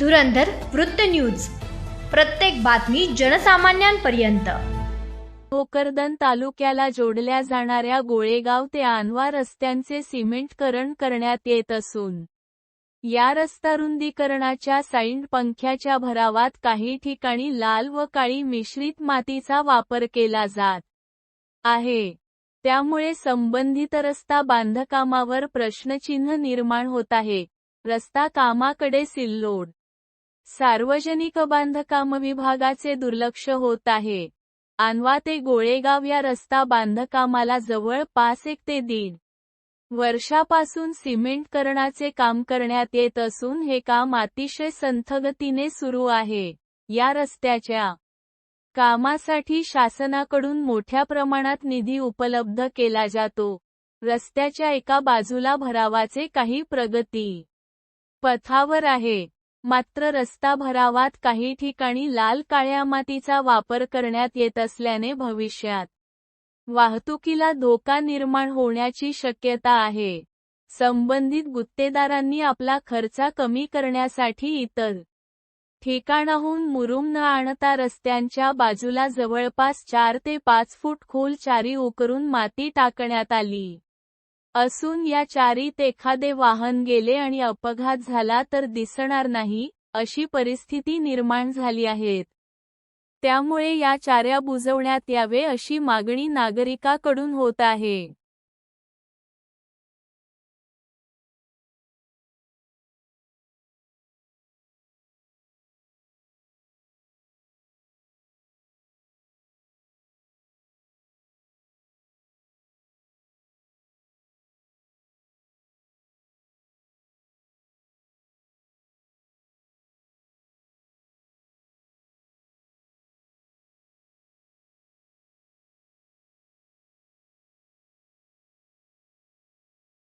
धुरंधर वृत्त न्यूज. प्रत्येक बातमी जनसामान्यांपर्यंत. भोकरदन तालुक्याला जोडल्या जाणाऱ्या गोळेगाव ते आनवा रस्त्यांचे सिमेंटकरण करण्यात येत असून या रस्ता रुंदीकरणाच्या साईंड पंख्याच्या भरावात काही ठिकाणी लाल व काळी मिश्रित मातीचा वापर केला जात आहे. त्यामुळे संबंधित रस्ता बांधकामावर प्रश्नचिन्ह निर्माण होत आहे. रस्ता कामाकडे सिल्लोड सार्वजनिक बांधकाम विभागाचे दुर्लक्ष होत आहे. आणवा ते गोळेगाव या रस्ता बांधकामाला जवळपास एक ते दीड वर्षापासून सिमेंटकरणाचे काम करण्यात येत असून हे काम अतिशय संथगतीने सुरू आहे. या रस्त्याच्या कामासाठी शासनाकडून मोठ्या प्रमाणात निधी उपलब्ध केला जातो. रस्त्याच्या एका बाजूला भरावाचे काही प्रगती पथावर आहे. मात्र रस्ता भरावात काही ठिकाणी लाल काळ्या मातीचा वापर करण्यात येत असल्याने भविष्यात वाहतुकीला धोका निर्माण होण्याची शक्यता आहे. संबंधित गुत्तेदारांनी आपला खर्च कमी करण्यासाठी इतर ठिकाणाहून मुरुम न आणता रस्त्यांच्या बाजूला जवळपास चार ते पाच फूट खोल चारी उकरून माती टाकण्यात आली. असून या चारीत एखादे वाहन गेले आणि अपघात झाला तर दिसणार नाही अशी परिस्थिती निर्माण झाली आहेत. त्यामुळे या चाऱ्या बुजवण्यात यावे अशी मागणी नागरिकाकडून होत आहे.